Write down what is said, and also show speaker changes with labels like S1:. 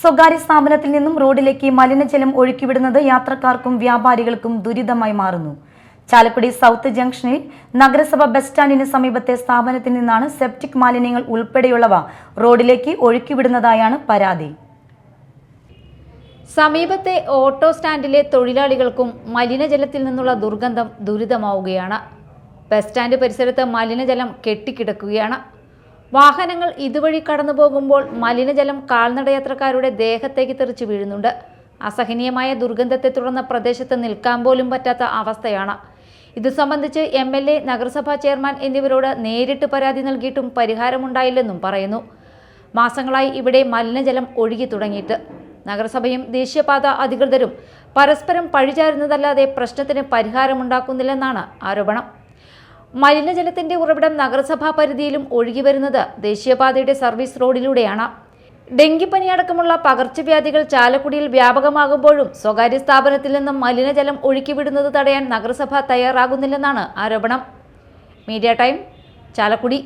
S1: സ്വകാര്യ സ്ഥാപനത്തിൽ നിന്നും റോഡിലേക്ക് മലിനജലം ഒഴുക്കിവിടുന്നത് യാത്രക്കാർക്കും വ്യാപാരികൾക്കും ദുരിതമായി മാറുന്നു. ചാലക്കുടി സൗത്ത് ജംഗ്ഷനിൽ നഗരസഭ ബസ് സ്റ്റാൻഡിന് സമീപത്തെ സ്ഥാപനത്തിൽ നിന്നാണ് സെപ്റ്റിക് മാലിന്യങ്ങൾ ഉൾപ്പെടെയുള്ളവ റോഡിലേക്ക് ഒഴുക്കിവിടുന്നതായാണ് പരാതി.
S2: സമീപത്തെ ഓട്ടോ സ്റ്റാൻഡിലെ തൊഴിലാളികൾക്കും മലിനജലത്തിൽ നിന്നുള്ള ദുർഗന്ധം ദുരിതമാവുകയാണ്. ബസ് സ്റ്റാൻഡ് പരിസരത്ത് മലിനജലം കെട്ടിക്കിടക്കുകയാണ്. വാഹനങ്ങൾ ഇതുവഴി കടന്നു പോകുമ്പോൾ മലിനജലം കാൽനടയാത്രക്കാരുടെ ദേഹത്തേക്ക് തെറിച്ചു വീഴുന്നുണ്ട്. അസഹനീയമായ ദുർഗന്ധത്തെ തുടർന്ന് പ്രദേശത്ത് നിൽക്കാൻ പോലും പറ്റാത്ത അവസ്ഥയാണ്. ഇത് സംബന്ധിച്ച് എം എൽ എ നഗരസഭാ ചെയർമാൻ എന്നിവരോട് നേരിട്ട് പരാതി നൽകിയിട്ടും പരിഹാരമുണ്ടായില്ലെന്നും പറയുന്നു. മാസങ്ങളായി ഇവിടെ മലിനജലം ഒഴുകി തുടങ്ങിയിട്ട്. നഗരസഭയും ദേശീയപാത അധികൃതരും പരസ്പരം പഴിചാരുന്നതല്ലാതെ പ്രശ്നത്തിന് പരിഹാരമുണ്ടാക്കുന്നില്ലെന്നാണ് ആരോപണം. മലിനജലത്തിന്റെ ഉറവിടം നഗരസഭാ പരിധിയിലും ഒഴുകി വരുന്നത് ദേശീയപാതയുടെ സർവീസ് റോഡിലൂടെയാണ്. ഡെങ്കിപ്പനി അടക്കമുള്ള പകർച്ചവ്യാധികൾ ചാലക്കുടിയിൽ വ്യാപകമാകുമ്പോഴും സ്വകാര്യ സ്ഥാപനത്തിൽ നിന്നും മലിനജലം ഒഴുക്കിവിടുന്നത് തടയാൻ നഗരസഭ തയ്യാറാകുന്നില്ലെന്നാണ് ആരോപണം. Media time Chalakudy.